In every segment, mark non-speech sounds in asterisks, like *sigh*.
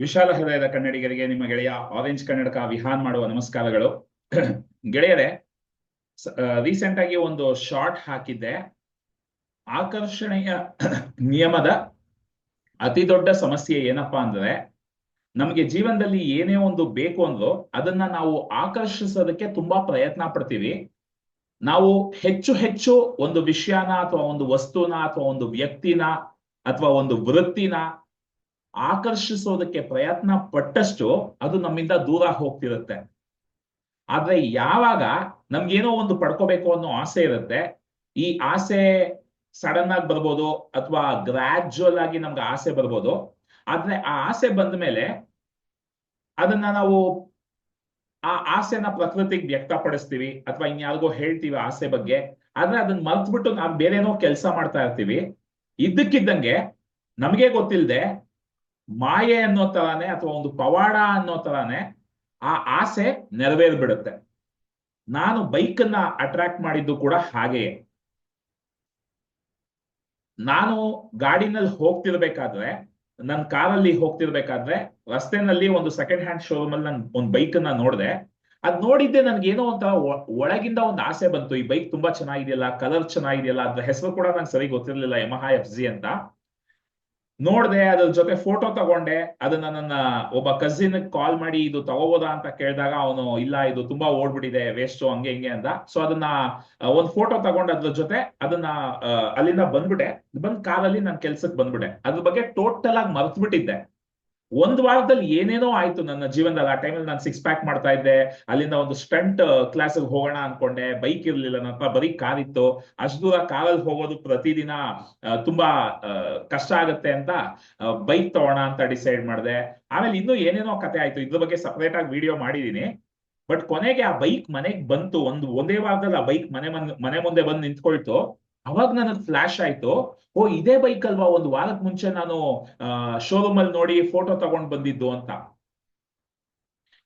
ವಿಶಾಲ ಹೃದಯದ ಕನ್ನಡಿಗರಿಗೆ ನಿಮ್ಮ ಗೆಳೆಯ ಆರೆಂಜ್ ಕನ್ನಡಕ ವಿಹಾನ್ ಮಾಡುವ ನಮಸ್ಕಾರಗಳು. *clears throat* ಗೆಳೆಯರೆ ರೀಸೆಂಟ್ ಆಗಿ ಒಂದು ಶಾರ್ಟ್ ಹಾಕಿದ್ದೆ. ಆಕರ್ಷಣೆಯ *clears throat* ನಿಯಮದ ಅತಿ ದೊಡ್ಡ ಸಮಸ್ಯೆ ಏನಪ್ಪಾ ಅಂದ್ರೆ, ನಮಗೆ ಜೀವನದಲ್ಲಿ ಏನೇ ಒಂದು ಬೇಕು ಅಂದ್ರು ಅದನ್ನ ನಾವು ಆಕರ್ಷಿಸೋದಕ್ಕೆ ತುಂಬಾ ಪ್ರಯತ್ನ ಪಡ್ತೀವಿ. ನಾವು ಹೆಚ್ಚು ಹೆಚ್ಚು ಒಂದು ವಿಷಯನ ಅಥವಾ ಒಂದು ವಸ್ತುನ ಅಥವಾ ಒಂದು ವ್ಯಕ್ತಿನ ಅಥವಾ ಒಂದು ವೃತ್ತಿನ ಆಕರ್ಷಿಸೋದಕ್ಕೆ ಪ್ರಯತ್ನ ಪಟ್ಟಷ್ಟು ಅದು ನಮ್ಮಿಂದ ದೂರ ಹೋಗ್ತಿರುತ್ತೆ. ಆದ್ರೆ ಯಾವಾಗ ನಮ್ಗೇನೋ ಒಂದು ಪಡ್ಕೋಬೇಕು ಅನ್ನೋ ಆಸೆ ಇರುತ್ತೆ, ಈ ಆಸೆ ಸಡನ್ ಆಗಿ ಬರ್ಬೋದು ಅಥವಾ ಗ್ರಾಜುವಲ್ ಆಗಿ ನಮ್ಗೆ ಆಸೆ ಬರ್ಬೋದು. ಆದ್ರೆ ಆ ಆಸೆ ಬಂದ ಮೇಲೆ ಅದನ್ನ ನಾವು ಆ ಆಸೆನ ಪ್ರಕೃತಿಗೆ ವ್ಯಕ್ತಪಡಿಸ್ತೀವಿ ಅಥವಾ ಇನ್ಯಾರಿಗೋ ಹೇಳ್ತೀವಿ ಆಸೆ ಬಗ್ಗೆ, ಆದ್ರೆ ಅದನ್ನ ಮರ್ತ್ಬಿಟ್ಟು ನಾವು ಬೇರೆನೋ ಕೆಲಸ ಮಾಡ್ತಾ ಇರ್ತೀವಿ. ಇದ್ದಕ್ಕಿದ್ದಂಗೆ ನಮಗೆ ಗೊತ್ತಿಲ್ಲದೆ ಮಾಯೆ ಅನ್ನೋ ತರಾನೇ ಅಥವಾ ಒಂದು ಪವಾಡ ಅನ್ನೋ ತರಾನೇ ಆ ಆಸೆ ನೆರವೇರ್ಬಿಡುತ್ತೆ. ನಾನು ಬೈಕ್ ಅನ್ನ ಅಟ್ರಾಕ್ಟ್ ಮಾಡಿದ್ದು ಕೂಡ ಹಾಗೆಯೇ. ನಾನು ಗಾಡಿನಲ್ಲಿ ಹೋಗ್ತಿರ್ಬೇಕಾದ್ರೆ ನನ್ನ ಕಾರಲ್ಲಿ ಹೋಗ್ತಿರ್ಬೇಕಾದ್ರೆ, ರಸ್ತೆನಲ್ಲಿ ಒಂದು ಸೆಕೆಂಡ್ ಹ್ಯಾಂಡ್ ಶೋರೂಮ್ ಅಲ್ಲಿ ನಾನು ಒಂದು ಬೈಕ್ ಅನ್ನ ನೋಡಿದೆ. ಅದ್ ನೋಡಿದ್ದೆ ನನ್ಗೆ ಏನೋ ಒಂಥರ ಒಳಗಿಂದ ಒಂದು ಆಸೆ ಬಂತು, ಈ ಬೈಕ್ ತುಂಬಾ ಚೆನ್ನಾಗಿದೆಯಲ್ಲ ಕಲರ್ ಚೆನ್ನಾಗಿದೆಯಲ್ಲ, ಅದ್ರ ಹೆಸರು ಕೂಡ ನಂಗೆ ಸರಿ ಗೊತ್ತಿರ್ಲಿಲ್ಲ ಎಮಹಾ ಎಫ್ ಜಿ ಅಂತ. ನೋಡ್ದೆ, ಅದ್ರ ಜೊತೆ ಫೋಟೋ ತಗೊಂಡೆ. ಅದನ್ನ ನನ್ನ ಒಬ್ಬ ಕಸಿನ್ ಕಾಲ್ ಮಾಡಿ, ಇದು ತಗೋಬೋದಾ? ಅಂತ ಕೇಳಿದಾಗ ಅವನು, ಇಲ್ಲ, ಇದು ತುಂಬಾ ಓಡ್ಬಿಟ್ಟಿದೆ ವೇಸ್ಟ್ ಹಂಗೆ ಹಿಂಗೆ ಅಂತ. ಸೊ ಅದನ್ನ ಒಂದ್ ಫೋಟೋ ತಗೊಂಡ್ ಅದ್ರ ಜೊತೆ ಅದನ್ನ ಅಲ್ಲಿಂದ ಬಂದ್ಬಿಟ್ಟೆ. ಬಂದ್ ಕಾಲಲ್ಲಿ ನನ್ ಕೆಲ್ಸಕ್ಕೆ ಬಂದ್ಬಿಟ್ಟೆ. ಅದ್ರ ಬಗ್ಗೆ ಟೋಟಲ್ ಆಗಿ ಮರ್ತ್ ಬಿಟ್ಟಿದ್ದೆ ಒಂದ್ ವಾರದಲ್ಲಿ ಏನೇನೋ ಆಯ್ತು ನನ್ನ ಜೀವನದಲ್ಲಿ. ಆ ಟೈಮಲ್ಲಿ ನಾನು ಸಿಕ್ಸ್ ಪ್ಯಾಕ್ ಮಾಡ್ತಾ ಇದ್ದೆ. ಅಲ್ಲಿಂದ ಒಂದು ಸ್ಟಂಟ್ ಕ್ಲಾಸಿಗೆ ಹೋಗೋಣ ಅನ್ಕೊಂಡೆ. ಬೈಕ್ ಇರ್ಲಿಲ್ಲ. ನನ್ನ ಹತ್ರ ಬರೀ ಕಾರ್ ಇತ್ತು ಅಷ್ಟು ದೂರ ಕಾರಲ್ಲಿ ಹೋಗೋದು ಪ್ರತಿದಿನ ತುಂಬಾ ಕಷ್ಟ ಆಗತ್ತೆ ಅಂತ ಬೈಕ್ ತಗೋಣ ಅಂತ ಡಿಸೈಡ್ ಮಾಡಿದೆ. ಆಮೇಲೆ ಇನ್ನೂ ಏನೇನೋ ಕತೆ ಆಯ್ತು. ಇದ್ರ ಬಗ್ಗೆ ಸಪರೇಟ್ ಆಗಿ ವಿಡಿಯೋ ಮಾಡಿದೀನಿ. ಬಟ್ ಕೊನೆಗೆ ಆ ಬೈಕ್ ಮನೆಗೆ ಬಂತು. ಒಂದು, ಒಂದೇ ವಾರದಲ್ಲಿ ಆ ಬೈಕ್ ಮನೆ ಮನೆ ಮುಂದೆ ಬಂದು ನಿಂತ್ಕೊಳ್ತು. ಅವಾಗ ನನಗ್ ಫ್ಲಾಶ್ ಆಯ್ತು. ಓ, ಇದೇ ಬೈಕ್ ಅಲ್ವಾ? ಒಂದು ವಾರದ ಮುಂಚೆ ನಾನು ಶೋರೂಮ್ ಅಲ್ಲಿ ನೋಡಿ ಫೋಟೋ ತಗೊಂಡ್ ಬಂದಿದ್ದು ಅಂತ.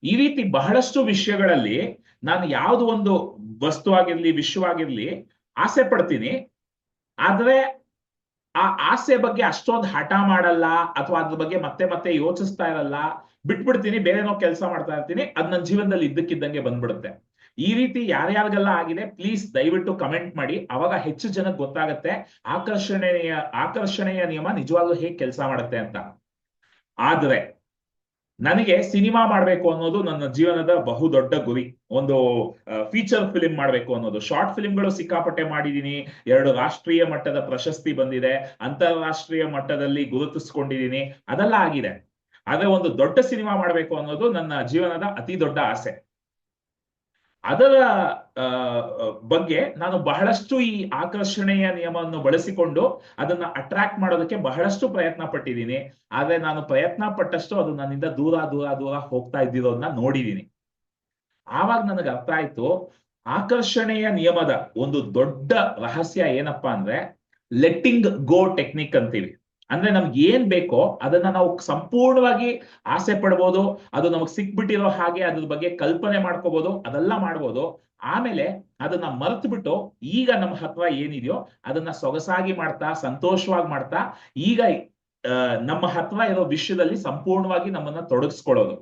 ಈ ರೀತಿ ಬಹಳಷ್ಟು ವಿಷಯಗಳಲ್ಲಿ ನಾನು ಯಾವ್ದು ಒಂದು ವಸ್ತು ಆಗಿರ್ಲಿ ವಿಶ್ವವಾಗಿರ್ಲಿ ಆಸೆ ಪಡ್ತೀನಿ. ಆದ್ರೆ ಆ ಆಸೆ ಬಗ್ಗೆ ಅಷ್ಟೊಂದು ಹಠ ಮಾಡಲ್ಲ ಅಥವಾ ಅದ್ರ ಬಗ್ಗೆ ಮತ್ತೆ ಮತ್ತೆ ಯೋಚಿಸ್ತಾ ಇರಲ್ಲ. ಬಿಟ್ಬಿಡ್ತೀನಿ, ಬೇರೆನೋ ಕೆಲಸ ಮಾಡ್ತಾ ಇರ್ತೀನಿ. ಅದ್ ನನ್ನ ಜೀವನದಲ್ಲಿ ಇದ್ದಕ್ಕಿದ್ದಂಗೆ ಬಂದ್ಬಿಡುತ್ತೆ. ಈ ರೀತಿ ಯಾರ್ಯಾರಿಗೆಲ್ಲ ಆಗಿದೆ ಪ್ಲೀಸ್ ದಯವಿಟ್ಟು ಕಮೆಂಟ್ ಮಾಡಿ. ಅವಾಗ ಹೆಚ್ಚು ಜನಕ್ಕೆ ಗೊತ್ತಾಗತ್ತೆ ಆಕರ್ಷಣೆಯ ಆಕರ್ಷಣೆಯ ನಿಯಮ ನಿಜವಾಗ್ಲೂ ಹೇಗೆ ಕೆಲಸ ಮಾಡುತ್ತೆ ಅಂತ. ಆದ್ರೆ ನನಗೆ ಸಿನಿಮಾ ಮಾಡ್ಬೇಕು ಅನ್ನೋದು ನನ್ನ ಜೀವನದ ಬಹು ದೊಡ್ಡ ಗುರಿ. ಒಂದು ಫೀಚರ್ ಫಿಲಿಂ ಮಾಡ್ಬೇಕು ಅನ್ನೋದು. ಶಾರ್ಟ್ ಫಿಲಿಂಗಳು ಸಿಕ್ಕಾಪಟ್ಟೆ ಮಾಡಿದೀನಿ. ಎರಡು ರಾಷ್ಟ್ರೀಯ ಮಟ್ಟದ ಪ್ರಶಸ್ತಿ ಬಂದಿದೆ. ಅಂತಾರಾಷ್ಟ್ರೀಯ ಮಟ್ಟದಲ್ಲಿ ಗುರುತಿಸ್ಕೊಂಡಿದ್ದೀನಿ ಅದೆಲ್ಲ ಆಗಿದೆ. ಆದ್ರೆ ಒಂದು ದೊಡ್ಡ ಸಿನಿಮಾ ಮಾಡ್ಬೇಕು ಅನ್ನೋದು ನನ್ನ ಜೀವನದ ಅತಿ ದೊಡ್ಡ ಆಸೆ. ಅದರ ಬಗ್ಗೆ ನಾನು ಬಹಳಷ್ಟು ಈ ಆಕರ್ಷಣೆಯ ನಿಯಮವನ್ನು ಬಳಸಿಕೊಂಡು ಅದನ್ನ ಅಟ್ರಾಕ್ಟ್ ಮಾಡೋದಕ್ಕೆ ಬಹಳಷ್ಟು ಪ್ರಯತ್ನ ಪಟ್ಟಿದ್ದೀನಿ. ಆದ್ರೆ ನಾನು ಪ್ರಯತ್ನ ಪಟ್ಟಷ್ಟು ಅದು ನನ್ನಿಂದ ದೂರ ದೂರ ದೂರ ಹೋಗ್ತಾ ಇದ್ದಿರೋದನ್ನ ನೋಡಿದೀನಿ ಆವಾಗ ನನಗೆ ಅರ್ಥ ಆಯ್ತು, ಆಕರ್ಷಣೆಯ ನಿಯಮದ ಒಂದು ದೊಡ್ಡ ರಹಸ್ಯ ಏನಪ್ಪಾ ಅಂದ್ರೆ ಲೆಟ್ಟಿಂಗ್ ಗೋ ಟೆಕ್ನಿಕ್ ಅಂತೀವಿ. ಅಂದ್ರೆ ನಮ್ಗೆ ಏನ್ ಬೇಕೋ ಅದನ್ನ ನಾವು ಸಂಪೂರ್ಣವಾಗಿ ಆಸೆ ಪಡ್ಬೋದು, ಅದು ನಮಗ್ ಸಿಕ್ಬಿಟ್ಟಿರೋ ಹಾಗೆ ಅದ್ರ ಬಗ್ಗೆ ಕಲ್ಪನೆ ಮಾಡ್ಕೋಬಹುದು ಅದೆಲ್ಲ ಮಾಡ್ಬೋದು. ಆಮೇಲೆ ಅದನ್ನ ಮರ್ತು ಬಿಟ್ಟು ಈಗ ನಮ್ಮ ಹತ್ರ ಏನಿದೆಯೋ ಅದನ್ನ ಸೊಗಸಾಗಿ ಮಾಡ್ತಾ, ಸಂತೋಷವಾಗಿ ಮಾಡ್ತಾ, ಈಗ ನಮ್ಮ ಹತ್ರ ಇರೋ ವಿಷಯದಲ್ಲಿ ಸಂಪೂರ್ಣವಾಗಿ ನಮ್ಮನ್ನ ತೊಡಗಿಸ್ಕೊಳ್ಳೋದು.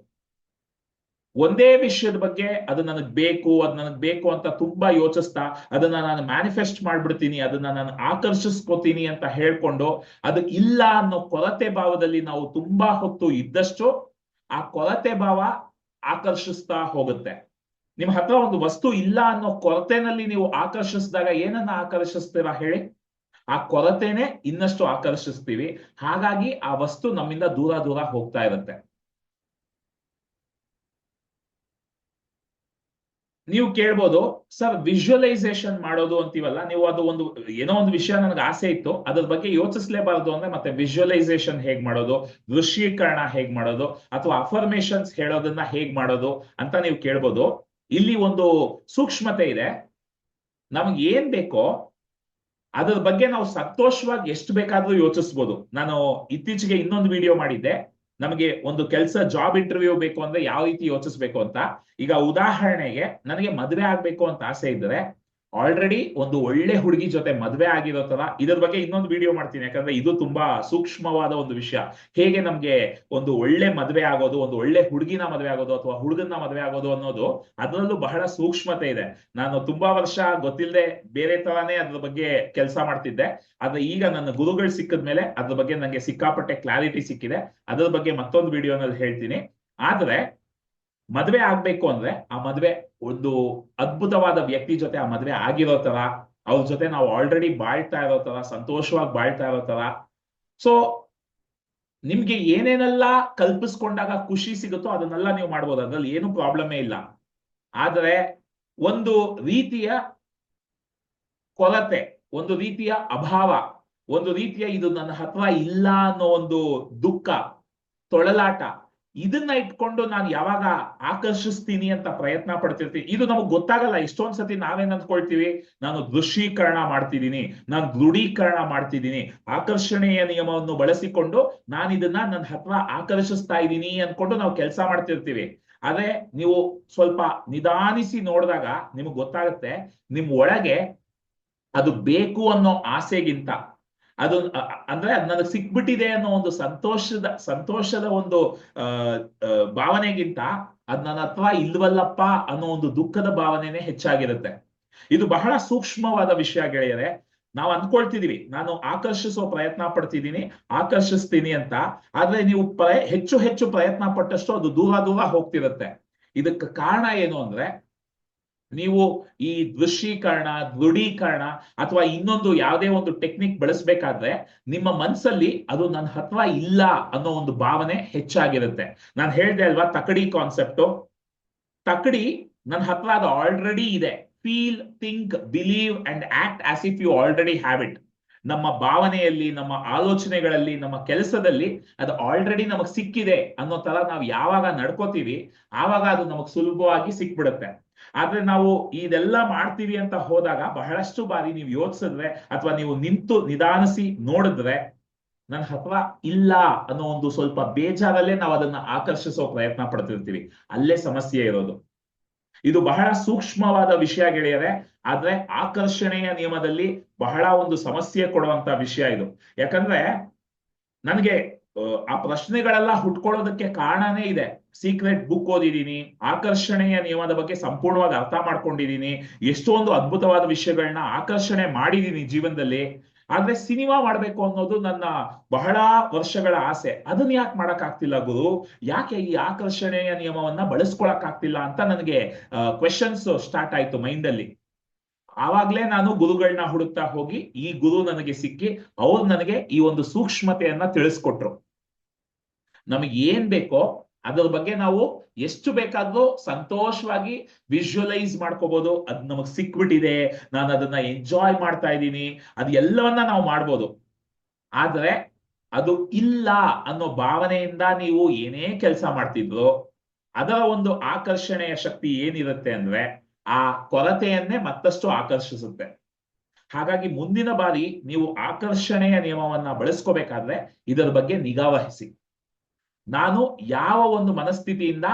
ಒಂದೇ ವಿಷಯದ ಬಗ್ಗೆ ಅದು ನನಗ್ ಬೇಕು, ಅದು ನನಗ್ ಬೇಕು ಅಂತ ತುಂಬಾ ಯೋಚಿಸ್ತಾ, ಅದನ್ನ ನಾನು ಮ್ಯಾನಿಫೆಸ್ಟ್ ಮಾಡ್ಬಿಡ್ತೀನಿ, ಅದನ್ನ ನಾನು ಆಕರ್ಷಿಸ್ಕೋತೀನಿ ಅಂತ ಹೇಳ್ಕೊಂಡು ಅದು ಇಲ್ಲ ಅನ್ನೋ ಕೊರತೆ ಭಾವದಲ್ಲಿ ನಾವು ತುಂಬಾ ಹೊತ್ತು ಇದ್ದಷ್ಟು ಆ ಕೊರತೆ ಭಾವ ಆಕರ್ಷಿಸ್ತಾ ಹೋಗುತ್ತೆ. ನಿಮ್ ಹತ್ರ ಒಂದು ವಸ್ತು ಇಲ್ಲ ಅನ್ನೋ ಕೊರತೆನಲ್ಲಿ ನೀವು ಆಕರ್ಷಿಸಿದಾಗ ಏನನ್ನ ಆಕರ್ಷಿಸ್ತೀರಾ ಹೇಳಿ? ಆ ಕೊರತೆನೆ ಇನ್ನಷ್ಟು ಆಕರ್ಷಿಸ್ತೀವಿ. ಹಾಗಾಗಿ ಆ ವಸ್ತು ನಮ್ಮಿಂದ ದೂರ ದೂರ ಹೋಗ್ತಾ ಇರುತ್ತೆ. ನೀವು ಕೇಳ್ಬೋದು, ಸರ್ ವಿಜುವಲೈಸೇಷನ್ ಮಾಡೋದು ಅಂತೀವಲ್ಲ, ನೀವು ಅದು ಒಂದು, ಏನೋ ಒಂದು ವಿಷಯ ನನಗೆ ಆಸೆ ಇತ್ತು, ಅದ್ರ ಬಗ್ಗೆ ಯೋಚಿಸ್ಲೇಬಾರದು ಅಂದ್ರೆ ಮತ್ತೆ ವಿಜುವಲೈಸೇಷನ್ ಹೇಗ್ ಮಾಡೋದು, ದೃಶ್ಯೀಕರಣ ಹೇಗ್ ಮಾಡೋದು, ಅಥವಾ ಅಫರ್ಮೇಶನ್ಸ್ ಹೇಳೋದನ್ನ ಹೇಗ್ ಮಾಡೋದು ಅಂತ ನೀವು ಕೇಳ್ಬೋದು. ಇಲ್ಲಿ ಒಂದು ಸೂಕ್ಷ್ಮತೆ ಇದೆ. ನಮ್ಗೆ ಏನ್ ಬೇಕೋ, ಅದ್ರ ಬಗ್ಗೆ ನಾವು ಸಂತೋಷವಾಗಿ ಎಷ್ಟು ಬೇಕಾದ್ರೂ ಯೋಚಿಸ್ಬೋದು. ನಾನು ಇತ್ತೀಚೆಗೆ ಇನ್ನೊಂದು ವಿಡಿಯೋ ಮಾಡಿದ್ದೆ. ನಮಗೆ ಒಂದು ಕೆಲಸ ಜಾಬ್ ಇಂಟರ್ವ್ಯೂ ಬೇಕು ಅಂದ್ರೆ ಯಾವ ರೀತಿ ಯೋಚಿಸ್ಬೇಕು ಅಂತ. ಈಗ ಉದಾಹರಣೆಗೆ, ನನಗೆ ಮದುವೆ ಆಗ್ಬೇಕು ಅಂತ ಆಸೆ ಇದ್ರೆ ಆಲ್ರೆಡಿ ಒಂದು ಒಳ್ಳೆ ಹುಡುಗಿ ಜೊತೆ ಮದುವೆ ಆಗಿರೋ ತರ ಇದ್ರ ಬಗ್ಗೆ ಇನ್ನೊಂದು ವಿಡಿಯೋ ಮಾಡ್ತೀನಿ. ಯಾಕಂದ್ರೆ ಇದು ತುಂಬಾ ಸೂಕ್ಷ್ಮವಾದ ಒಂದು ವಿಷಯ. ಹೇಗೆ ನಮ್ಗೆ ಒಂದು ಒಳ್ಳೆ ಮದುವೆ ಆಗೋದು, ಒಂದು ಒಳ್ಳೆ ಹುಡುಗಿನ ಮದುವೆ ಆಗೋದು ಅಥವಾ ಹುಡುಗನ ಮದುವೆ ಆಗೋದು ಅನ್ನೋದು, ಅದರಲ್ಲೂ ಬಹಳ ಸೂಕ್ಷ್ಮತೆ ಇದೆ. ನಾನು ತುಂಬಾ ವರ್ಷ ಗೊತ್ತಿಲ್ಲದೆ ಬೇರೆ ತರಾನೇ ಅದ್ರ ಬಗ್ಗೆ ಕೆಲಸ ಮಾಡ್ತಿದ್ದೆ. ಆದ್ರೆ ಈಗ ನನ್ನ ಗುರುಗಳು ಸಿಕ್ಕಿದ್ಮೇಲೆ ಅದ್ರ ಬಗ್ಗೆ ನಂಗೆ ಸಿಕ್ಕಾಪಟ್ಟೆ ಕ್ಲಾರಿಟಿ ಸಿಕ್ಕಿದೆ. ಅದ್ರ ಬಗ್ಗೆ ಮತ್ತೊಂದು ವಿಡಿಯೋನಲ್ಲಿ ಹೇಳ್ತೀನಿ. ಆದ್ರೆ ಮದ್ವೆ ಆಗ್ಬೇಕು ಅಂದ್ರೆ ಆ ಮದ್ವೆ ಒಂದು ಅದ್ಭುತವಾದ ವ್ಯಕ್ತಿ ಜೊತೆ ಆ ಮದ್ವೆ ಆಗಿರೋ ತರ, ಅವ್ರ ಜೊತೆ ನಾವು ಆಲ್ರೆಡಿ ಬಾಳ್ತಾ ಇರೋ ತರ, ಸಂತೋಷವಾಗಿ ಬಾಳ್ತಾ ಇರೋ ತರ. ಸೊ ನಿಮ್ಗೆ ಏನೇನೆಲ್ಲ ಕಲ್ಪಿಸ್ಕೊಂಡಾಗ ಖುಷಿ ಸಿಗುತ್ತೋ ಅದನ್ನೆಲ್ಲ ನೀವು ಮಾಡ್ಬೋದು. ಅದ್ರಲ್ಲಿ ಏನು ಪ್ರಾಬ್ಲಮೇ ಇಲ್ಲ. ಆದರೆ ಒಂದು ರೀತಿಯ ಕೊರತೆ, ಒಂದು ರೀತಿಯ ಅಭಾವ, ಒಂದು ರೀತಿಯ ಇದು ನನ್ನ ಹತ್ರ ಇಲ್ಲ ಅನ್ನೋ ಒಂದು ದುಃಖ, ತೊಳಲಾಟ ಇದನ್ನ ಇಟ್ಕೊಂಡು ನಾನು ಯಾವಾಗ ಆಕರ್ಷಿಸ್ತೀನಿ ಅಂತ ಪ್ರಯತ್ನ ಪಡ್ತಿರ್ತೀನಿ ಇದು ನಮಗ್ ಗೊತ್ತಾಗಲ್ಲ ಇಷ್ಟೊಂದ್ ಸತಿ ನಾವೇನ್ ಅಂದ್ಕೊಳ್ತೀವಿ, ನಾನು ದೃಶ್ಯೀಕರಣ ಮಾಡ್ತಿದ್ದೀನಿ ನಾನು ದೃಢೀಕರಣ ಮಾಡ್ತಿದ್ದೀನಿ ಆಕರ್ಷಣೆಯ ನಿಯಮವನ್ನು ಬಳಸಿಕೊಂಡು ನಾನು ಇದನ್ನ ನನ್ನ ಹತ್ರ ಆಕರ್ಷಿಸ್ತಾ ಇದ್ದೀನಿ ಅನ್ಕೊಂಡು ನಾವು ಕೆಲಸ ಮಾಡ್ತಿರ್ತೀವಿ. ಆದ್ರೆ ನೀವು ಸ್ವಲ್ಪ ನಿಧಾನಿಸಿ ನೋಡಿದಾಗ ನಿಮಗ್ ಗೊತ್ತಾಗುತ್ತೆ, ನಿಮ್ ಒಳಗೆ ಅದು ಬೇಕು ಅನ್ನೋ ಆಸೆಗಿಂತ ಅದು ಅ- ಅ- ಅಂದ್ರೆ ಅದ್ ನನಗೆ ಸಿಕ್ಬಿಟ್ಟಿದೆ ಅನ್ನೋ ಒಂದು ಸಂತೋಷದ ಸಂತೋಷದ ಒಂದು ಭಾವನೆಗಿಂತ ಅದ್ ನನ್ನ ಹತ್ರ ಇಲ್ವಲ್ಲಪ್ಪ ಅನ್ನೋ ಒಂದು ದುಃಖದ ಭಾವನೆನೇ ಹೆಚ್ಚಾಗಿರುತ್ತೆ. ಇದು ಬಹಳ ಸೂಕ್ಷ್ಮವಾದ ವಿಷಯ ಗೆಳೆಯರೆ. ನಾವು ಅನ್ಕೊಳ್ತಿದೀವಿ, ನಾನು ಆಕರ್ಷಿಸೋ ಪ್ರಯತ್ನ ಪಡ್ತಿದ್ದೀನಿ ಆಕರ್ಷಿಸ್ತೀನಿ ಅಂತ. ಆದ್ರೆ ನೀವು ಹೆಚ್ಚು ಹೆಚ್ಚು ಪ್ರಯತ್ನ ಪಟ್ಟಷ್ಟು ಅದು ದೂರ ದೂರ ಹೋಗ್ತಿರುತ್ತೆ. ಇದಕ್ಕೆ ಕಾರಣ ಏನು ಅಂದ್ರೆ ನೀವು ಈ ದೃಶ್ಯೀಕರಣ, ದೃಢೀಕರಣ ಅಥವಾ ಇನ್ನೊಂದು ಯಾವುದೇ ಒಂದು ಟೆಕ್ನಿಕ್ ಬಳಸಬೇಕಾದ್ರೆ ನಿಮ್ಮ ಮನ್ಸಲ್ಲಿ ಅದು ನನ್ನ ಹತ್ರ ಇಲ್ಲ ಅನ್ನೋ ಒಂದು ಭಾವನೆ ಹೆಚ್ಚಾಗಿರುತ್ತೆ. ನಾನು ಹೇಳ್ದೆ ಅಲ್ವಾ, ತಕಡಿ ಕಾನ್ಸೆಪ್ಟು ತಕಡಿ ನನ್ನ ಹತ್ರ ಅದು ಆಲ್ರೆಡಿ ಇದೆ. Feel think believe and act as if you already have it ನಮ್ಮ ಭಾವನೆಯಲ್ಲಿ, ನಮ್ಮ ಆಲೋಚನೆಗಳಲ್ಲಿ, ನಮ್ಮ ಕೆಲಸದಲ್ಲಿ ಅದು ಆಲ್ರೆಡಿ ನಮಗ್ ಸಿಕ್ಕಿದೆ ಅನ್ನೋ ತರ ನಾವು ಯಾವಾಗ ನಡ್ಕೋತೀವಿ, ಆವಾಗ ಅದು ನಮಗ್ ಸುಲಭವಾಗಿ ಸಿಕ್ಬಿಡುತ್ತೆ. ಆದ್ರೆ ನಾವು ಇದೆಲ್ಲ ಮಾಡ್ತೀವಿ ಅಂತ ಹೋದಾಗ ಬಹಳಷ್ಟು ಬಾರಿ ನೀವು ಯೋಚಿಸಿದ್ರೆ ಅಥವಾ ನೀವು ನಿಂತು ನಿಧಾನಿಸಿ ನೋಡಿದ್ರೆ ನನ್ನ ಹತ್ರ ಇಲ್ಲ ಅನ್ನೋ ಒಂದು ಸ್ವಲ್ಪ ಬೇಜಾರಲ್ಲೇ ನಾವು ಅದನ್ನ ಆಕರ್ಷಿಸೋ ಪ್ರಯತ್ನ ಪಡ್ತಿರ್ತೀವಿ. ಅಲ್ಲೇ ಸಮಸ್ಯೆ ಇರೋದು. ಇದು ಬಹಳ ಸೂಕ್ಷ್ಮವಾದ ವಿಷಯ ಗೆಳೆಯರೆ, ಆದ್ರೆ ಆಕರ್ಷಣೆಯ ನಿಯಮದಲ್ಲಿ ಬಹಳ ಒಂದು ಸಮಸ್ಯೆ ಕೊಡುವಂತ ವಿಷಯ ಇದು. ಯಾಕಂದ್ರೆ ನನಗೆ, ಆ ಪ್ರಶ್ನೆಗಳೆಲ್ಲ ಹುಟ್ಕೊಳ್ಳೋದಕ್ಕೆ ಕಾರಣನೇ ಇದೆ. ಸೀಕ್ರೆಟ್ ಬುಕ್ ಓದಿದೀನಿ, ಆಕರ್ಷಣೆಯ ನಿಯಮದ ಬಗ್ಗೆ ಸಂಪೂರ್ಣವಾಗಿ ಅರ್ಥ ಮಾಡ್ಕೊಂಡಿದೀನಿ, ಎಷ್ಟೊಂದು ಅದ್ಭುತವಾದ ವಿಷಯಗಳನ್ನ ಆಕರ್ಷಣೆ ಮಾಡಿದೀನಿ ಜೀವನದಲ್ಲಿ. ಆದ್ರೆ ಸಿನಿಮಾ ಮಾಡ್ಬೇಕು ಅನ್ನೋದು ನನ್ನ ಬಹಳ ವರ್ಷಗಳ ಆಸೆ. ಅದನ್ನ ಯಾಕೆ ಮಾಡಕ್ ಆಗ್ತಿಲ್ಲ ಗುರು? ಯಾಕೆ ಈ ಆಕರ್ಷಣೆಯ ನಿಯಮವನ್ನ ಬಳಸ್ಕೊಳಕ್ ಆಗ್ತಿಲ್ಲ ಅಂತ ನನಗೆ ಕ್ವೆಶನ್ಸ್ ಸ್ಟಾರ್ಟ್ ಆಯ್ತು ಮೈಂಡ್ ಅಲ್ಲಿ. ಆವಾಗ್ಲೇ ನಾನು ಗುರುಗಳನ್ನ ಹುಡುಕ್ತಾ ಹೋಗಿ ಈ ಗುರು ನನಗೆ ಸಿಕ್ಕಿ ಅವ್ರು ನನಗೆ ಈ ಒಂದು ಸೂಕ್ಷ್ಮತೆಯನ್ನ ತಿಳಿಸ್ಕೊಟ್ರು. ನಮಗೆ ಏನ್ ಬೇಕೋ ಅದ್ರ ಬಗ್ಗೆ ನಾವು ಎಷ್ಟು ಬೇಕಾದ್ರೂ ಸಂತೋಷವಾಗಿ ವಿಜುವಲೈಸ್ ಮಾಡ್ಕೋಬಹುದು ಅದ್ ನಮಗ್ ಸಿಕ್ಬಿಟ್ಟಿದೆ. ನಾನು ಅದನ್ನ ಎಂಜಾಯ್ ಮಾಡ್ತಾ ಇದ್ದೀನಿ. ಅದು ಎಲ್ಲವನ್ನ ನಾವು ಮಾಡ್ಬೋದು. ಆದ್ರೆ ಅದು ಇಲ್ಲ ಅನ್ನೋ ಭಾವನೆಯಿಂದ ನೀವು ಏನೇ ಕೆಲಸ ಮಾಡ್ತಿದ್ರು, ಅದರ ಒಂದು ಆಕರ್ಷಣೆಯ ಶಕ್ತಿ ಏನಿರುತ್ತೆ ಅಂದ್ರೆ ಆ ಕೊರತೆಯನ್ನೇ ಮತ್ತಷ್ಟು ಆಕರ್ಷಿಸುತ್ತೆ. ಹಾಗಾಗಿ ಮುಂದಿನ ಬಾರಿ ನೀವು ಆಕರ್ಷಣೆಯ ನಿಯಮವನ್ನ ಬಳಸ್ಕೋಬೇಕಾದ್ರೆ ಇದರ ಬಗ್ಗೆ ನಿಗಾ ವಹಿಸಿ. ನಾನು ಯಾವ ಒಂದು ಮನಸ್ಥಿತಿಯಿಂದ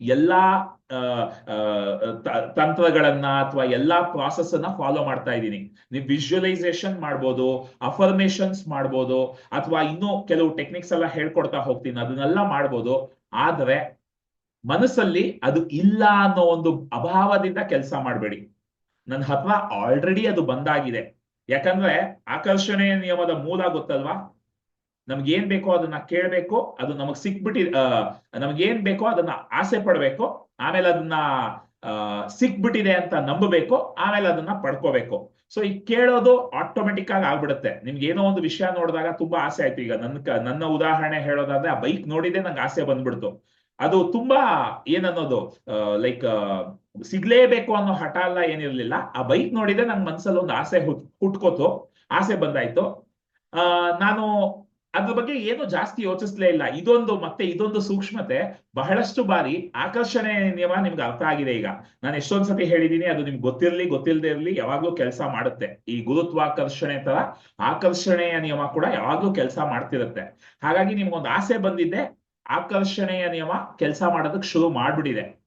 ಎಲ್ಲಾ ತಂತ್ರಗಳನ್ನ ಅಥವಾ ಎಲ್ಲಾ ಪ್ರಾಸೆಸ್ ಅನ್ನ ಫಾಲೋ ಮಾಡ್ತಾ ಇದ್ದೀನಿ. ನೀವು ವಿಜುವಲೈಸೇಷನ್ ಮಾಡ್ಬೋದು ಅಫರ್ಮೇಶನ್ಸ್ ಮಾಡ್ಬೋದು, ಅಥವಾ ಇನ್ನೂ ಕೆಲವು ಟೆಕ್ನಿಕ್ಸ್ ಎಲ್ಲ ಹೇಳ್ಕೊಡ್ತಾ ಹೋಗ್ತೀನಿ, ಅದನ್ನೆಲ್ಲ ಮಾಡ್ಬೋದು. ಆದ್ರೆ ಮನಸ್ಸಲ್ಲಿ ಅದು ಇಲ್ಲ ಅನ್ನೋ ಒಂದು ಅಭಾವದಿಂದ ಕೆಲಸ ಮಾಡಬೇಡಿ. ನನ್ನ ಹತ್ರ ಆಲ್ರೆಡಿ ಅದು ಬಂದಾಗಿದೆ. ಯಾಕಂದ್ರೆ ಆಕರ್ಷಣೆಯ ನಿಯಮದ ಮೂಲ ಗೊತ್ತಲ್ವಾ? ನಮ್ಗೆ ಏನ್ ಬೇಕೋ ಅದನ್ನ ಕೇಳ್ಬೇಕು, ಅದು ನಮಗ್ ಸಿಕ್ಬಿಟ್ಟಿ ನಮ್ಗೆ ಏನ್ ಬೇಕೋ ಅದನ್ನ ಆಸೆ ಪಡ್ಬೇಕು, ಆಮೇಲೆ ಅದನ್ನ ಸಿಕ್ಬಿಟ್ಟಿದೆ ಅಂತ ನಂಬಬೇಕು, ಆಮೇಲೆ ಅದನ್ನ ಪಡ್ಕೋಬೇಕು. ಸೊ ಈ ಕೇಳೋದು ಆಟೋಮೆಟಿಕ್ ಆಗಿ ಆಗ್ಬಿಡುತ್ತೆ. ನಿಮ್ಗೆ ಏನೋ ಒಂದು ವಿಷಯ ನೋಡಿದಾಗ ತುಂಬಾ ಆಸೆ ಆಯ್ತು. ಈಗ ನನ್ನ ನನ್ನ ಉದಾಹರಣೆ ಹೇಳೋದಾದ್ರೆ ಆ ಬೈಕ್ ನೋಡಿದೆ ನಂಗೆ ಆಸೆ ಬಂದ್ಬಿಡ್ತು. ಅದು ತುಂಬಾ ಏನನ್ನೋದು ಲೈಕ್ ಸಿಗ್ಲೇಬೇಕು ಅನ್ನೋ ಹಠ ಎಲ್ಲ ಏನಿರ್ಲಿಲ್ಲ. ಆ ಬೈಕ್ ನೋಡಿದ್ರೆ ನನ್ ಮನ್ಸಲ್ಲಿ ಒಂದು ಆಸೆ ಹುಟ್, ಹುಟ್ಕೋತು. ಆಸೆ ಬಂದಾಯ್ತು. ಆ, ನಾನು ಅದ್ರ ಬಗ್ಗೆ ಏನು ಜಾಸ್ತಿ ಯೋಚಿಸ್ಲೇ ಇಲ್ಲ. ಇದೊಂದು ಮತ್ತೆ ಇದೊಂದು ಸೂಕ್ಷ್ಮತೆ. ಬಹಳಷ್ಟು ಬಾರಿ ಆಕರ್ಷಣೆ ನಿಯಮ ನಿಮ್ಗೆ ಅರ್ಥ ಆಗಿದೆ ಈಗ. ನಾನು ಎಷ್ಟೊಂದ್ ಸತಿ ಹೇಳಿದೀನಿ, ಅದು ನಿಮ್ಗೆ ಗೊತ್ತಿರ್ಲಿ ಗೊತ್ತಿಲ್ಲದೆ ಇರ್ಲಿ, ಯಾವಾಗ್ಲೂ ಕೆಲಸ ಮಾಡುತ್ತೆ. ಈ ಗುರುತ್ವಾಕರ್ಷಣೆ ತರ ಆಕರ್ಷಣೆಯ ನಿಯಮ ಕೂಡ ಯಾವಾಗ್ಲೂ ಕೆಲಸ ಮಾಡ್ತಿರುತ್ತೆ. ಹಾಗಾಗಿ ನಿಮ್ಗೊಂದು ಆಸೆ ಬಂದಿದ್ದೆ, ಆಕರ್ಷಣೆಯ ನಿಯಮ ಕೆಲಸ ಮಾಡೋದಕ್ಕೆ ಶುರು ಮಾಡ್ಬಿಟ್ಟಿದೆ.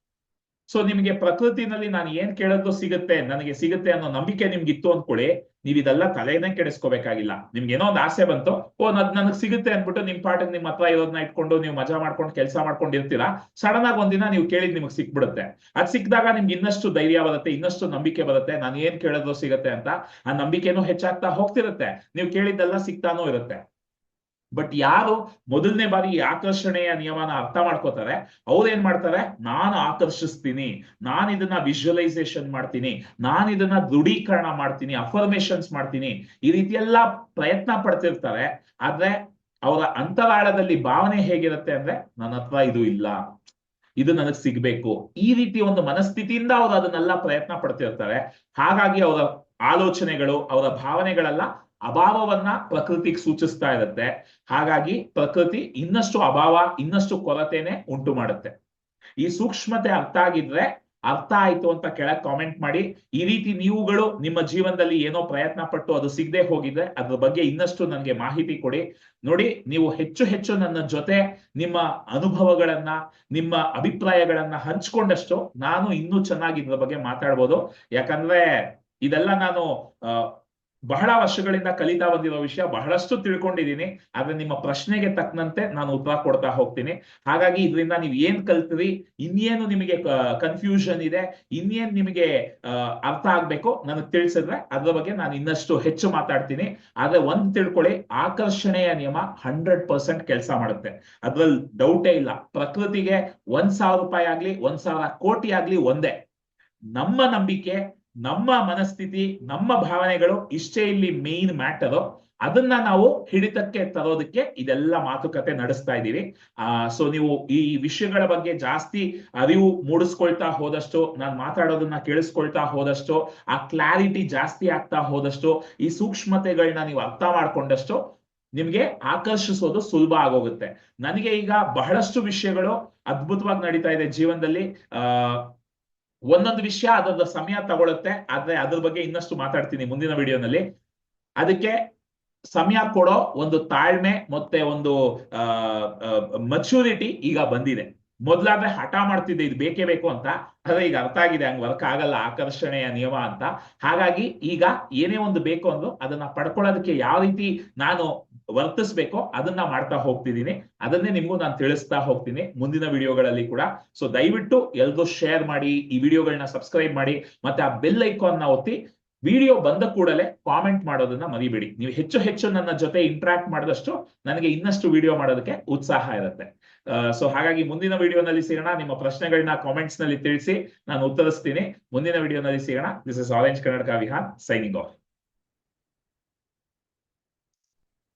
ಸೊ ನಿಮಗೆ ಪ್ರಕೃತಿನಲ್ಲಿ ನಾನು ಏನ್ ಕೇಳೋದು ಸಿಗುತ್ತೆ, ನನಗೆ ಸಿಗುತ್ತೆ ಅನ್ನೋ ನಂಬಿಕೆ ನಿಮ್ಗೆ ಇತ್ತು ಅಂದ್ಕೊಳ್ಳಿ ನೀವ್ ಇದೆಲ್ಲ ತಲೆನೇ ಕೆಡಿಸ್ಕೋಬೇಕಾಗಿಲ್ಲ. ನಿಮ್ಗೆ ಏನೋ ಒಂದು ಆಸೆ ಬಂತು, ಓ, ನದ್ ನನಗೆ ಸಿಗುತ್ತೆ ಅನ್ಬಿಟ್ಟು ನಿಮ್ ಪಾಠಕ್ ನಿಮ್ ಹತ್ರ ಇರೋದನ್ನ ಇಟ್ಕೊಂಡು ನೀವು ಮಜಾ ಮಾಡ್ಕೊಂಡು ಕೆಲಸ ಮಾಡ್ಕೊಂಡು ಇರ್ತೀರಾ ಸಡನ್ ಆಗಿ ಒಂದಿನ ನೀವು ಕೇಳಿದ್ ನಿಮ್ಗೆ ಸಿಕ್ಬಿಡುತ್ತೆ. ಅದ್ ಸಿಕ್ಕಿದಾಗ ನಿಮ್ಗೆ ಇನ್ನಷ್ಟು ಧೈರ್ಯ ಬರುತ್ತೆ, ಇನ್ನಷ್ಟು ನಂಬಿಕೆ ಬರುತ್ತೆ, ನಾನು ಏನ್ ಕೇಳೋದು ಸಿಗುತ್ತೆ ಅಂತ, ಆ ನಂಬಿಕೆನೂ ಹೆಚ್ಚಾಗ್ತಾ ಹೋಗ್ತಿರುತ್ತೆ. ನೀವು ಕೇಳಿದ್ದೆಲ್ಲ ಸಿಗ್ತಾನೂ ಇರುತ್ತೆ. ಬಟ್ ಯಾರು ಮೊದಲನೇ ಬಾರಿ ಈ ಆಕರ್ಷಣೆಯ ನಿಯಮನ ಅರ್ಥ ಮಾಡ್ಕೋತಾರೆ ಅವ್ರೇನ್ ಮಾಡ್ತಾರೆ? ನಾನು ಆಕರ್ಷಿಸ್ತೀನಿ, ನಾನು ಇದನ್ನ ವಿಜುವಲೈಸೇಷನ್ ಮಾಡ್ತೀನಿ, ನಾನು ಇದನ್ನ ದೃಢೀಕರಣ ಮಾಡ್ತೀನಿ ಅಫರ್ಮೇಶನ್ಸ್ ಮಾಡ್ತೀನಿ, ಈ ರೀತಿ ಎಲ್ಲ ಪ್ರಯತ್ನ ಪಡ್ತಿರ್ತಾರೆ. ಆದ್ರೆ ಅವರ ಅಂತರಾಳದಲ್ಲಿ ಭಾವನೆ ಹೇಗಿರುತ್ತೆ ಅಂದ್ರೆ, ನನ್ನ ಹತ್ರ ಇದು ಇಲ್ಲ, ಇದು ನನಗ್ ಸಿಗ್ಬೇಕು. ಈ ರೀತಿ ಒಂದು ಮನಸ್ಥಿತಿಯಿಂದ ಅವ್ರು ಅದನ್ನೆಲ್ಲ ಪ್ರಯತ್ನ ಪಡ್ತಿರ್ತಾರೆ. ಹಾಗಾಗಿ ಅವರ ಆಲೋಚನೆಗಳು, ಅವರ ಭಾವನೆಗಳೆಲ್ಲ ಅಭಾವವನ್ನ ಪ್ರಕೃತಿಗೆ ಸೂಚಿಸ್ತಾ ಇರುತ್ತೆ. ಹಾಗಾಗಿ ಪ್ರಕೃತಿ ಇನ್ನಷ್ಟು ಅಭಾವ, ಇನ್ನಷ್ಟು ಕೊರತೆನೆ ಉಂಟು ಮಾಡುತ್ತೆ. ಈ ಸೂಕ್ಷ್ಮತೆ ಅರ್ಥ ಆಗಿದ್ರೆ ಅರ್ಥ ಆಯ್ತು ಅಂತ ಕೆಳಗೆ ಕಾಮೆಂಟ್ ಮಾಡಿ, ಈ ರೀತಿ ನೀವುಗಳು ನಿಮ್ಮ ಜೀವನದಲ್ಲಿ ಏನೋ ಪ್ರಯತ್ನ ಪಟ್ಟು ಅದು ಸಿಗದೆ ಹೋಗಿದ್ರೆ ಅದ್ರ ಬಗ್ಗೆ ಇನ್ನಷ್ಟು ನನಗೆ ಮಾಹಿತಿ ಕೊಡಿ. ನೋಡಿ, ನೀವು ಹೆಚ್ಚು ಹೆಚ್ಚು ನನ್ನ ಜೊತೆ ನಿಮ್ಮ ಅನುಭವಗಳನ್ನ, ನಿಮ್ಮ ಅಭಿಪ್ರಾಯಗಳನ್ನ ಹಂಚ್ಕೊಂಡಷ್ಟು ನಾನು ಇನ್ನೂ ಚೆನ್ನಾಗಿ ಇದ್ರ ಬಗ್ಗೆ ಮಾತಾಡ್ಬೋದು. ಯಾಕಂದ್ರೆ ಇದೆಲ್ಲ ನಾನು ಬಹಳ ವರ್ಷಗಳಿಂದ ಕಲಿತಾ ಬಂದಿರೋ ವಿಷಯ, ಬಹಳಷ್ಟು ತಿಳ್ಕೊಂಡಿದ್ದೀನಿ. ಆದ್ರೆ ನಿಮ್ಮ ಪ್ರಶ್ನೆಗೆ ತಕ್ಕಂತೆ ನಾನು ಉತ್ತರ ಕೊಡ್ತಾ ಹೋಗ್ತೀನಿ. ಹಾಗಾಗಿ ಇದರಿಂದ ನೀವು ಏನ್ ಕಲ್ತ್ರಿ, ಇನ್ನೇನು ನಿಮಗೆ ಕನ್ಫ್ಯೂಷನ್ ಇದೆ, ಇನ್ನೇನ್ ನಿಮಗೆ ಅರ್ಥ ಆಗ್ಬೇಕು ನನಗೆ ತಿಳಿಸಿದ್ರೆ ಅದ್ರ ಬಗ್ಗೆ ನಾನು ಇನ್ನಷ್ಟು ಹೆಚ್ಚು ಮಾತಾಡ್ತೀನಿ. ಆದ್ರೆ ಒಂದ್ ತಿಳ್ಕೊಳ್ಳಿ, ಆಕರ್ಷಣೆಯ ನಿಯಮ ಹಂಡ್ರೆಡ್ ಪರ್ಸೆಂಟ್ ಕೆಲಸ ಮಾಡುತ್ತೆ. ಅದ್ರಲ್ಲಿ ಡೌಟೇ ಇಲ್ಲ. ಪ್ರಕೃತಿಗೆ ಒಂದ್ ಸಾವಿರ ರೂಪಾಯಿ ಆಗ್ಲಿ, ಒಂದ್ ಸಾವಿರ ಕೋಟಿ ಆಗ್ಲಿ ಒಂದೇ. ನಮ್ಮ ನಂಬಿಕೆ ನಮ್ಮ ಮನಸ್ಥಿತಿ, ನಮ್ಮ ಭಾವನೆಗಳು ಇಷ್ಟೇ ಇಲ್ಲಿ ಮೇನ್ ಮ್ಯಾಟರ್ ಅದನ್ನ ನಾವು ಹಿಡಿತಕ್ಕೆ ತರೋದಕ್ಕೆ ಇದೆಲ್ಲ ಮಾತುಕತೆ ನಡೆಸ್ತಾ ಇದ್ದೀವಿ. ಆ ಸೊ ನೀವು ಈ ವಿಷಯಗಳ ಬಗ್ಗೆ ಜಾಸ್ತಿ ಅರಿವು ಮೂಡಿಸ್ಕೊಳ್ತಾ ಹೋದಷ್ಟು, ನಾನು ಮಾತಾಡೋದನ್ನ ಕೇಳಿಸ್ಕೊಳ್ತಾ ಹೋದಷ್ಟು, ಆ ಕ್ಲಾರಿಟಿ ಜಾಸ್ತಿ ಆಗ್ತಾ ಹೋದಷ್ಟು, ಈ ಸೂಕ್ಷ್ಮತೆಗಳನ್ನ ನೀವು ಅರ್ಥ ಮಾಡ್ಕೊಂಡಷ್ಟು ನಿಮ್ಗೆ ಆಕರ್ಷಿಸೋದು ಸುಲಭ ಆಗೋಗುತ್ತೆ. ನನಗೆ ಈಗ ಬಹಳಷ್ಟು ವಿಷಯಗಳು ಅದ್ಭುತವಾಗಿ ನಡೀತಾ ಇದೆ ಜೀವನದಲ್ಲಿ. ಆ ಒಂದೊಂದು ವಿಷಯ ಅದರ ಸಮಯ ತಗೊಳುತ್ತೆ. ಆದ್ರೆ ಅದ್ರ ಬಗ್ಗೆ ಇನ್ನಷ್ಟು ಮಾತಾಡ್ತೀನಿ ಮುಂದಿನ ವಿಡಿಯೋನಲ್ಲಿ. ಅದಕ್ಕೆ ಸಮಯ ಕೊಡೋ ಒಂದು ತಾಳ್ಮೆ ಮತ್ತೆ ಒಂದು ಮಚ್ಯೂರಿಟಿ ಈಗ ಬಂದಿದೆ. ಮೊದ್ಲಾದ್ರೆ ಹಠ ಮಾಡ್ತಿದ್ದೆ, ಇದು ಬೇಕೇ ಬೇಕು ಅಂತ. ಆದ್ರೆ ಈಗ ಅರ್ಥ ಆಗಿದೆ, ಹಂಗ್ ವರ್ಕ್ ಆಗಲ್ಲ, ಆಕರ್ಷಣೆಯ ನಿಯಮ ಅಂತ. ಹಾಗಾಗಿ ಈಗ ಏನೇ ಒಂದು ಬೇಕು ಅಂದ್ರು ಅದನ್ನ ಪಡ್ಕೊಳ್ಳೋದಕ್ಕೆ ಯಾವ ರೀತಿ ನಾನು ವರ್ತಿಸ್ಬೇಕೋ, ಅದನ್ನ ಮಾಡ್ತಾ ಹೋಗ್ತಿದ್ದೀನಿ ಅದನ್ನೇ ನಿಮ್ಗೂ ನಾನು ತಿಳಿಸ್ತಾ ಹೋಗ್ತೀನಿ ಮುಂದಿನ ವಿಡಿಯೋಗಳಲ್ಲಿ ಕೂಡ. ಸೊ ದಯವಿಟ್ಟು ಎಲ್ಲರೂ ಶೇರ್ ಮಾಡಿ, ಈ ವಿಡಿಯೋಗಳನ್ನ ಸಬ್ಸ್ಕ್ರೈಬ್ ಮಾಡಿ, ಮತ್ತೆ ಆ ಬೆಲ್ ಐಕಾನ್ನ ಒತ್ತಿ. ವಿಡಿಯೋ ಬಂದ ಕೂಡಲೇ ಕಾಮೆಂಟ್ ಮಾಡೋದನ್ನ ಮರಿಬೇಡಿ. ನೀವು ಹೆಚ್ಚು ಹೆಚ್ಚು ನನ್ನ ಜೊತೆ ಇಂಟ್ರಾಕ್ಟ್ ಮಾಡಿದಷ್ಟು ನನಗೆ ಇನ್ನಷ್ಟು ವಿಡಿಯೋ ಮಾಡೋದಕ್ಕೆ ಉತ್ಸಾಹ ಇರುತ್ತೆ. ಸೊ ಹಾಗಾಗಿ ಮುಂದಿನ ವಿಡಿಯೋನಲ್ಲಿ ಸಿಗೋಣ. ನಿಮ್ಮ ಪ್ರಶ್ನೆಗಳನ್ನ ಕಾಮೆಂಟ್ಸ್ನಲ್ಲಿ ತಿಳಿಸಿ, ನಾನು ಉತ್ತರಿಸ್ತೀನಿ. ಮುಂದಿನ ವಿಡಿಯೋನಲ್ಲಿ ಸಿಗೋಣ. This is orange Karnataka Vihan signing off